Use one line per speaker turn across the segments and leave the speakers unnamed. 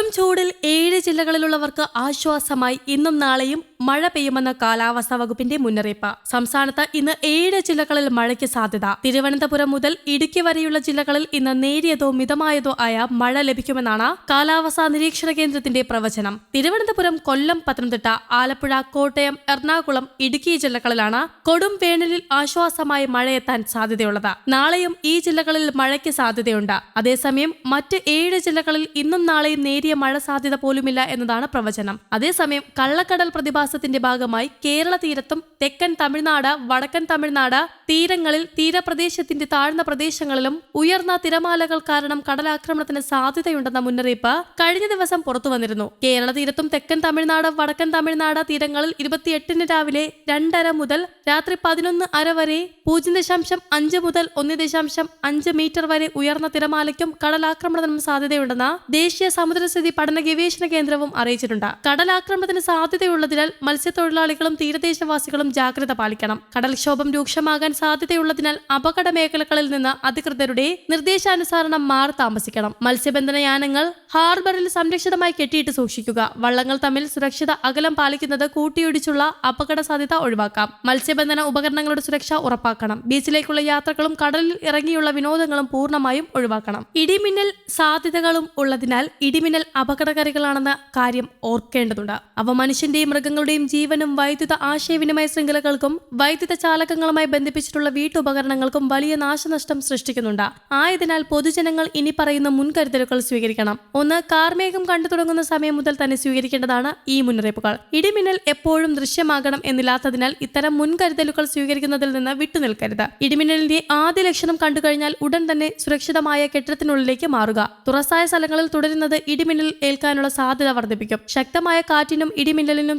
കൊടും ചൂടിൽ ഏഴ് ജില്ലകളിലുള്ളവർക്ക് ആശ്വാസമായി ഇന്നും നാളെയും മഴ പെയ്യുമെന്ന കാലാവസ്ഥാ വകുപ്പിന്റെ മുന്നറിയിപ്പ്. സംസ്ഥാനത്ത് ഇന്ന് ഏഴ് ജില്ലകളിൽ മഴയ്ക്ക് സാധ്യത. തിരുവനന്തപുരം മുതൽ ഇടുക്കി വരെയുള്ള ജില്ലകളിൽ ഇന്ന് നേരിയതോ മിതമായതോ ആയ മഴ ലഭിക്കുമെന്നാണ് കാലാവസ്ഥാ നിരീക്ഷണ കേന്ദ്രത്തിന്റെ പ്രവചനം. തിരുവനന്തപുരം കൊല്ലം പത്തനംതിട്ട ആലപ്പുഴ കോട്ടയം എറണാകുളം ഇടുക്കി ജില്ലകളിലാണ് കൊടും വേനലിൽ ആശ്വാസമായി മഴയെത്താൻ സാധ്യതയുള്ളത്. നാളെയും ഈ ജില്ലകളിൽ മഴയ്ക്ക് സാധ്യതയുണ്ട്. അതേസമയം മറ്റ് ഏഴ് ജില്ലകളിൽ ഇന്നും നാളെയും നേരിയ മഴ സാധ്യത പോലുമില്ല എന്നതാണ് പ്രവചനം. അതേസമയം കള്ളക്കടൽ പ്രതിഭാസത്തിന്റെ ഭാഗമായി കേരള തീരത്തും തെക്കൻ തമിഴ്നാട് വടക്കൻ തമിഴ്നാട് തീരങ്ങളിൽ തീരപ്രദേശത്തിന്റെ താഴ്ന്ന പ്രദേശങ്ങളിലും ഉയർന്ന തിരമാലകൾ കാരണം കടലാക്രമണത്തിന് സാധ്യതയുണ്ടെന്ന മുന്നറിയിപ്പ് കഴിഞ്ഞ ദിവസം പുറത്തു വന്നിരുന്നു. കേരള തീരത്തും തെക്കൻ തമിഴ്നാട് വടക്കൻ തമിഴ്നാട് തീരങ്ങളിൽ ഇരുപത്തിയെട്ടിന് രാവിലെ രണ്ടര മുതൽ രാത്രി പതിനൊന്ന് അര വരെ പൂജ്യം ദശാംശം അഞ്ച് മുതൽ ഒന്ന് ദശാംശം അഞ്ച് മീറ്റർ വരെ ഉയർന്ന തിരമാലയ്ക്കും കടലാക്രമണത്തിനും സാധ്യതയുണ്ടെന്ന് ദേശീയ സമുദ്രസ്ഥിതി പഠന ഗവേഷണ കേന്ദ്രവും അറിയിച്ചിട്ടുണ്ട്. കടലാക്രമണത്തിന് സാധ്യതയുള്ളതിനാൽ മത്സ്യത്തൊഴിലാളികളും തീരദേശവാസികളും ജാഗ്രത പാലിക്കണം. കടൽക്ഷോഭം രൂക്ഷമാകാൻ സാധ്യതയുള്ളതിനാൽ അപകട മേഖലകളിൽ നിന്ന് അധികൃതരുടെ നിർദ്ദേശാനുസരണം മാറി താമസിക്കണം. മത്സ്യബന്ധന യാനങ്ങൾ ഹാർബറിൽ സംരക്ഷിതമായി കെട്ടിയിട്ട് സൂക്ഷിക്കുക. വള്ളങ്ങൾ തമ്മിൽ സുരക്ഷിത അകലം പാലിക്കുന്നത് കൂട്ടിയിടിച്ചുള്ള അപകട സാധ്യത ഒഴിവാക്കാം. മത്സ്യബന്ധന ഉപകരണങ്ങളുടെ സുരക്ഷ ഉറപ്പാക്കണം. ബീച്ചിലേക്കുള്ള യാത്രകളും കടലിൽ ഇറങ്ങിയുള്ള വിനോദങ്ങളും പൂർണമായും ഒഴിവാക്കണം. ഇടിമിന്നൽ സാധ്യതകളും ഉള്ളതിനാൽ ഇടിമിന്നൽ അപകടകാരികളാണെന്ന കാര്യം ഓർക്കേണ്ടതുണ്ട്. അവ മനുഷ്യന്റെയും മൃഗങ്ങളുടെയും ജീവനും വൈദ്യുത ആശയവിനിമയ ശൃംഖലകൾക്കും വൈദ്യുത ചാലകങ്ങളുമായി ബന്ധിപ്പിച്ചിട്ടുള്ള വീട്ടുപകരണങ്ങൾക്കും വലിയ നാശനഷ്ടം സൃഷ്ടിക്കുന്നുണ്ട്. ആയതിനാൽ പൊതുജനങ്ങൾ ഇനി പറയുന്ന മുൻകരുതലുകൾ സ്വീകരിക്കണം. ഒന്ന് കാർമേഘം കണ്ടു തുടങ്ങുന്ന സമയം മുതൽ തന്നെ സ്വീകരിക്കേണ്ടതാണ് ഈ മുന്നറിയിപ്പുകൾ. ഇടിമിന്നൽ എപ്പോഴും ദൃശ്യമാകണം എന്നില്ലാത്തതിനാൽ ഇത്തരം മുൻകരുതലുകൾ സ്വീകരിക്കുന്നതിൽ നിന്ന് വിട്ടുനിൽക്കരുത്. ഇടിമിന്നലിന്റെ ആദ്യ ലക്ഷണം കണ്ടുകഴിഞ്ഞാൽ ഉടൻ തന്നെ സുരക്ഷിതമായ കെട്ടിടത്തിനുള്ളിലേക്ക് മാറുക. തുറസായ സ്ഥലങ്ങളിൽ തുടരുന്നത് ഇടിമിന്നൽ ഏൽക്കാനുള്ള സാധ്യത വർദ്ധിപ്പിക്കും. ശക്തമായ കാറ്റിനും ഇടിമിന്നലിനും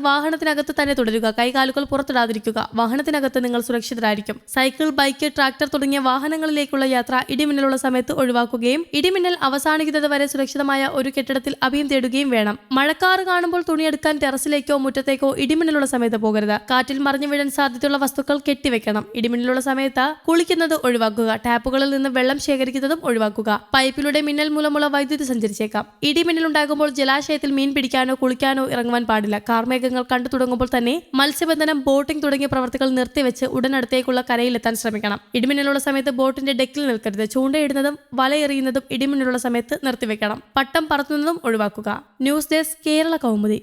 വാഹനത്തിനകത്ത് തന്നെ തുടരുക. കൈകാലുകൾ പുറത്തിടാതിരിക്കുക. വാഹനത്തിനകത്ത് നിങ്ങൾ സുരക്ഷിതരായിരിക്കും. സൈക്കിൾ ബൈക്ക് ട്രാക്ടർ തുടങ്ങിയ വാഹനങ്ങളിലേക്കുള്ള യാത്ര ഇടിമിന്നലുള്ള സമയത്ത് ഒഴിവാക്കുകയും ഇടിമിന്നൽ അവസാനിക്കുന്നത് വരെ സുരക്ഷിതമായ ഒരു കെട്ടിടത്തിൽ അഭയം തേടുകയും വേണം. മഴക്കാറ് കാണുമ്പോൾ തുണിയെടുക്കാൻ ടെറസിലേക്കോ മുറ്റത്തേക്കോ ഇടിമിന്നലുള്ള സമയത്ത് പോകരുത്. കാറ്റിൽ മറിഞ്ഞു വീഴാൻ സാധ്യതയുള്ള വസ്തുക്കൾ കെട്ടിവെക്കണം. ഇടിമിന്നലുള്ള സമയത്ത് കുളിക്കുന്നത് ഒഴിവാക്കുക. ടാപ്പുകളിൽ നിന്ന് വെള്ളം ശേഖരിക്കുന്നതും ഒഴിവാക്കുക. പൈപ്പിലൂടെ മിന്നൽ മൂലമുള്ള വൈദ്യുതി സഞ്ചരിച്ചേക്കാം. ഇടിമിന്നൽ ഉണ്ടാകുമ്പോൾ ജലാശയത്തിൽ മീൻ പിടിക്കാനോ കുളിക്കാനോ ഇറങ്ങുവാൻ പാടില്ല. കാർമേഘങ്ങൾ കണ്ടു തുടങ്ങുമ്പോൾ തന്നെ മത്സ്യബന്ധനം ബോട്ടിംഗ് തുടങ്ങിയ പ്രവർത്തികൾ നിർത്തിവെച്ച് ഉടനടുത്തേക്കുള്ള കരയിലെത്താൻ ശ്രമിക്കണം. ഇടിമിന്നലുള്ള സമയത്ത് ബോട്ടിന്റെ ഡെക്കിൽ നിൽക്കരുത്. ചൂണ്ടയിടുന്നതും വലയെറിയുന്നതും ഇടിമിന്നലുള്ള സമയത്ത് നിർത്തിവെക്കണം. പട്ടം പറത്തുന്നതും ഒഴിവാക്കുക. News desk Kerala Kaumudi.